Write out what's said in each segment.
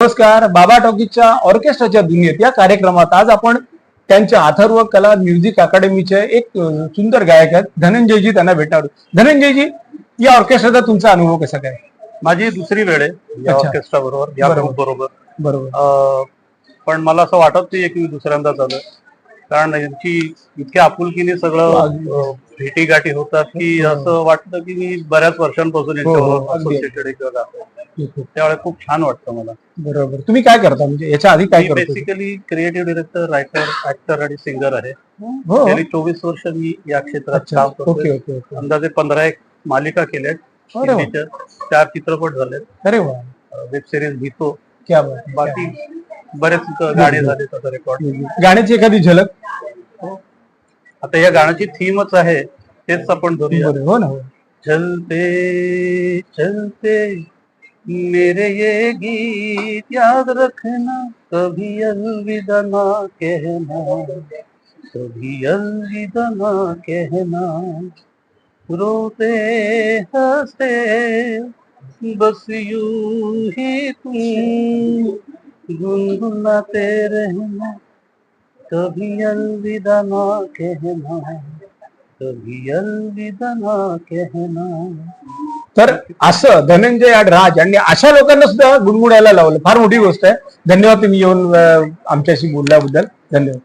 नमस्कार बाबा टॉकीजच्या ऑर्केस्ट्राच्या दुनियेत या कार्यक्रमात आज आपण त्यांच्या अथर्व कला म्युझिक अकादमीचे एक सुंदर गायक आहेत. धनंजयजी त्यांना भेटणार. धनंजयजी या ऑर्केस्ट्राचा तुमचा अनुभव कसा काय? माझी दुसरी वेळ आहे या. ऑर्केस्ट्रा बरोबर या बरोबर. पण मला असं वाटत नाही की मी दुसऱ्यांदा आलोय कारण यांची इतक्या आपुलकीने सगळं भेटी गाठी होतात की असं वाटतं की मी बऱ्याच वर्षांपासून हो, हो, आहे किंवा त्यावेळेस खूप छान वाटतं मला. बरोबर. तुम्ही काय करता? म्हणजे याच्या आधी काय मी करतो basically creative director writer actor आणि सिंगर आहे. हो गेली चोवीस वर्ष मी या क्षेत्रात अच्छा. काम ओके करतोय. ओके ओके अंदाजे पंधरा एक मालिका केल्यात. अरे वा. हिंदीच्या चार चित्रपट झालेत. अरे वा. वेब सिरीज भीतो. क्या बात आहे. बाकी बरेच गाणे झाले त्याचा रेकॉर्ड गाण्याची एखादी झलक? आता या गाण्याची थीमच आहे. तेच आपण धरूया. बरोबर, हो ना हो. चलते चलते. मेरे ये गीत याद रखना, कभी अलविदा ना कहना, कभी अलविदा ना कहना। रोते हँसते, बस यूँ ही तुम गुनगुनाते रहना। कभी अलविदा ना कहना, कभी अलविदा ना कहना। तर असं धनंजय आणि राज यांनी अशा लोकांना सुद्धा गुणगुणायला लावलं. फार मोठी गोष्ट आहे. धन्यवाद तुम्ही येऊन आमच्याशी बोलल्याबद्दल. धन्यवाद.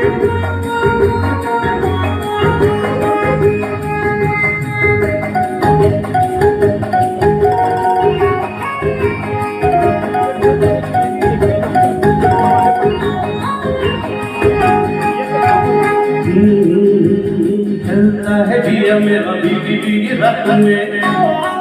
Thank you. जिया मेरा भीगी भीगी रात में